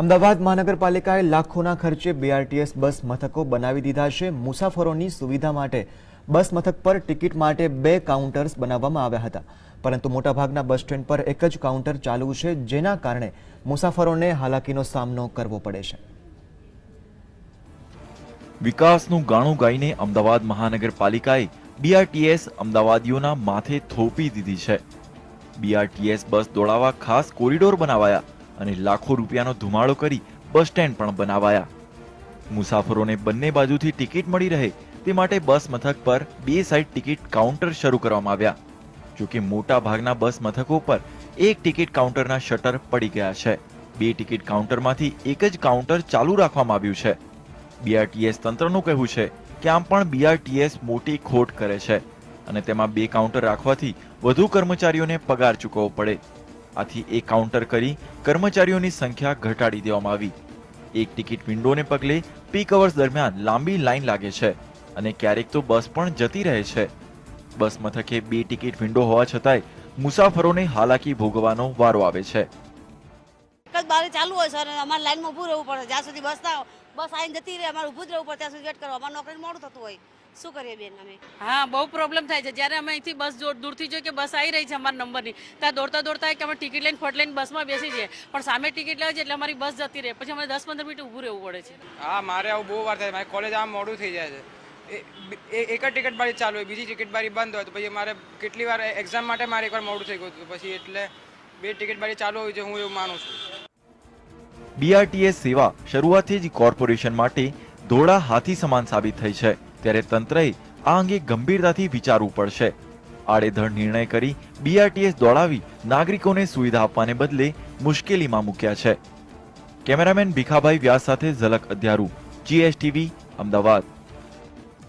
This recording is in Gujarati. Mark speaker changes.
Speaker 1: અમદાવાદ મહાનગરપાલિકાએ લાખોના ખર્ચે બીઆરટીએસ બસ મથકો બનાવી દીધા છે. મુસાફરોની સુવિધા માટે બસ મથક પર ટિકિટ માટે બે કાઉન્ટર્સ બનાવવામાં આવ્યા હતા. પરંતુ મોટાભાગના બસ સ્ટેન્ડ પર એક જ કાઉન્ટર ચાલુ છે, જેના કારણે મુસાફરોને હાલાકીનો સામનો કરવો પડે છે.
Speaker 2: વિકાસનું ગાણું ગાઈને અમદાવાદ મહાનગરપાલિકાએ બીઆરટીએસ અમદાવાદીઓના માથે થોપી દીધી છે. બીઆરટીએસ બસ દોડાવવા ખાસ કોરિડોર બનાવાયા. અને લાખો રૂપિયાનો ધુમાડો કરી બસ સ્ટેન્ડ પણ બનાવાયા. મુસાફરોને બંને બાજુથી ટિકિટ મળી રહે તે માટે બસ મથક પર બે સાઈડ ટિકિટ કાઉન્ટર શરૂ કરવામાં આવ્યા. જોકે મોટા ભાગના બસ મથકો પર એક ટિકિટ કાઉન્ટરના શટર પડી ગયા છે. બે ટિકિટ કાઉન્ટરમાંથી એક જ કાઉન્ટર ચાલુ રાખવામાં આવ્યું છે. બીઆરટીએસ તંત્રનું કહેવું છે કે આમ પણ બીઆરટીએસ મોટી ખોટ કરે છે અને તેમાં બે કાઉન્ટર રાખવાથી વધુ કર્મચારીઓને પગાર ચૂકવવો પડે. આથી એક કાઉન્ટર કરી કર્મચારીઓની સંખ્યા ઘટાડી દેવામાં આવી. એક ટિકિટ વિન્ડોને પગલે પીક અવર્સ દરમિયાન લાંબી લાઇન લાગે છે અને ક્યારેક તો બસ પણ જતી રહે છે. બસ મથકે બે ટિકિટ વિન્ડો હોવા છતાંય મુસાફરોને હાલાકી ભોગવવાનો વારો આવે છે.
Speaker 3: એક ચાલુ હોય સર અમારે લાઈનમાં ઊભું રહેવું પડે. જ્યાં સુધી બસ ના બસ આવીને જતી રહે અમારે ઊભું જ રહેવું પડે ત્યાં સુધી વેટ કરવા. અમારે નોકરી મોડું થતું હોય. શું કરીએ બેન અમે?
Speaker 4: હા બહુ પ્રોબ્લેમ થાય છે. જ્યારે અમે અહીંથી બસ જો- દૂરથી જોઈએ કે બસ આવી રહી છે અમારા નંબરની ત્યાં દોડતા દોડતા કે અમે ટિકિટ લઈને ફટ લઈને બસમાં બેસી જઈએ. પણ સામે ટિકિટ લાવે છે એટલે અમારી બસ જતી રહે. પછી અમારે દસ પંદર મિનિટ ઊભું રહેવું પડે છે.
Speaker 5: હા મારે આવું બહુ વાર થાય મારી કોલેજ આમ મોડું થઈ જાય છે. એક જ ટિકિટ બારી ચાલુ હોય બીજી ટિકિટ બારી બંધ હોય તો પછી મારે કેટલી વાર એક્ઝામ માટે મારે એકવાર મોડું થઈ ગયું હતું. પછી એટલે બે ટિકિટ બારી ચાલુ હોય છે હું એવું માનું છું.
Speaker 2: બીઆરટીએસ સેવા શરૂઆતથી જ કોર્પોરેશન માટે ધોળા હાથી સમાન સાબિત થઈ છે. ત્યારે તંત્રએ આ અંગે ગંભીરતાથી વિચારવું પડશે. આડેધડ નિર્ણય કરી બીઆરટીએસ દોડાવી નાગરિકોને સુવિધા આપવાને બદલે મુશ્કેલીમાં મૂક્યા છે. કેમેરામેન ભીખાભાઈ વ્યાસ સાથે ઝલક અધ્યારુ, જીએસટીવી, અમદાવાદ.